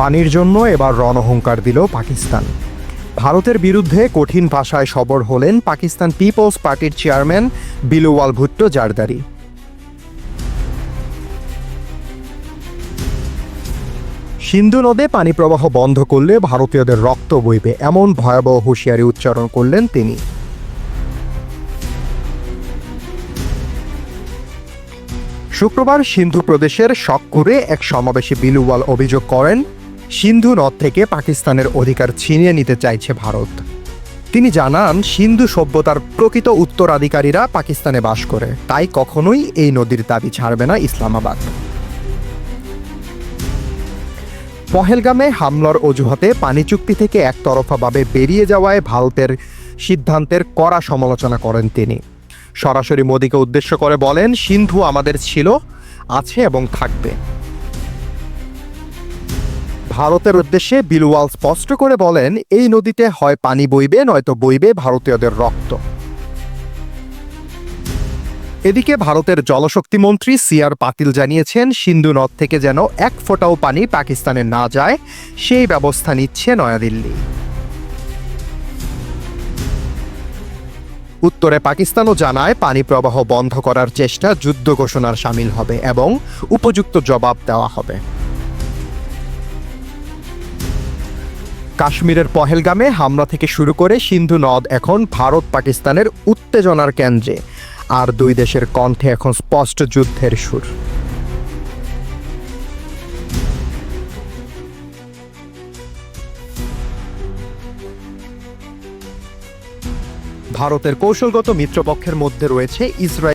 পানির জন্য এবার রণহুঙ্কার দিল পাকিস্তান। ভারতের বিরুদ্ধে কঠিন ভাষায় সবর হলেন পাকিস্তান পিপলস পার্টির চেয়ারম্যান বিলুওয়াল ভুট্টো জারদারি। সিন্ধু নদে পানি প্রবাহ বন্ধ করলে ভারতীয়দের রক্ত বইবে, এমন ভয়াবহ হুঁশিয়ারি উচ্চারণ করলেন তিনি। শুক্রবার সিন্ধু প্রদেশের শক্কুরে এক সমাবেশে বিলুওয়াল অভিযোগ করেন সিন্ধু নদ থেকে পাকিস্তানের অধিকার ছিনিয়ে নিতে চাইছে ভারত। তিনি জানান, সিন্ধু সভ্যতার প্রকৃত উত্তরাধিকারীরা পাকিস্তানে বাস করে, তাই কখনোই এই নদীর দাবি ছাড়বে না ইসলামাবাদ। পহেলগামে হামলার অজুহাতে পানি চুক্তি থেকে একতরফাভাবে বেরিয়ে যাওয়ায় ভারতের সিদ্ধান্তের কড়া সমালোচনা করেন তিনি। সরাসরি মোদীকে উদ্দেশ্য করে বলেন, সিন্ধু আমাদের ছিল, আছে এবং থাকবে। ভারতের উদ্দেশ্যে বিলওয়াল স্পষ্ট করে বলেন, এই নদীতে হয় পানি বইবে, নয়তো বইবে ভারতীয়দের রক্ত। এদিকে ভারতের জলশক্তি মন্ত্রী সিআর পাতিল জানিয়েছেন, সিন্ধু নদ থেকে যেন এক ফোঁটাও পানি পাকিস্তানে না যায়, সেই ব্যবস্থা নিচ্ছে নয়াদিল্লি। উত্তরে পাকিস্তানও জানায়, পানি প্রবাহ বন্ধ করার চেষ্টা যুদ্ধ ঘোষণার সামিল হবে এবং উপযুক্ত জবাব দেওয়া হবে। কাশ্মীরের পহেলগামে হামলা থেকে শুরু করে সিন্ধু নদ এখন ভারত পাকিস্তানের উত্তেজনার কেন্দ্রে। আর দুই দেশের কণ্ঠে এখন স্পষ্ট যুদ্ধের সুর। ভারতের কৌশলগত মিত্রপক্ষের মধ্যে রয়েছে ইসরায়েল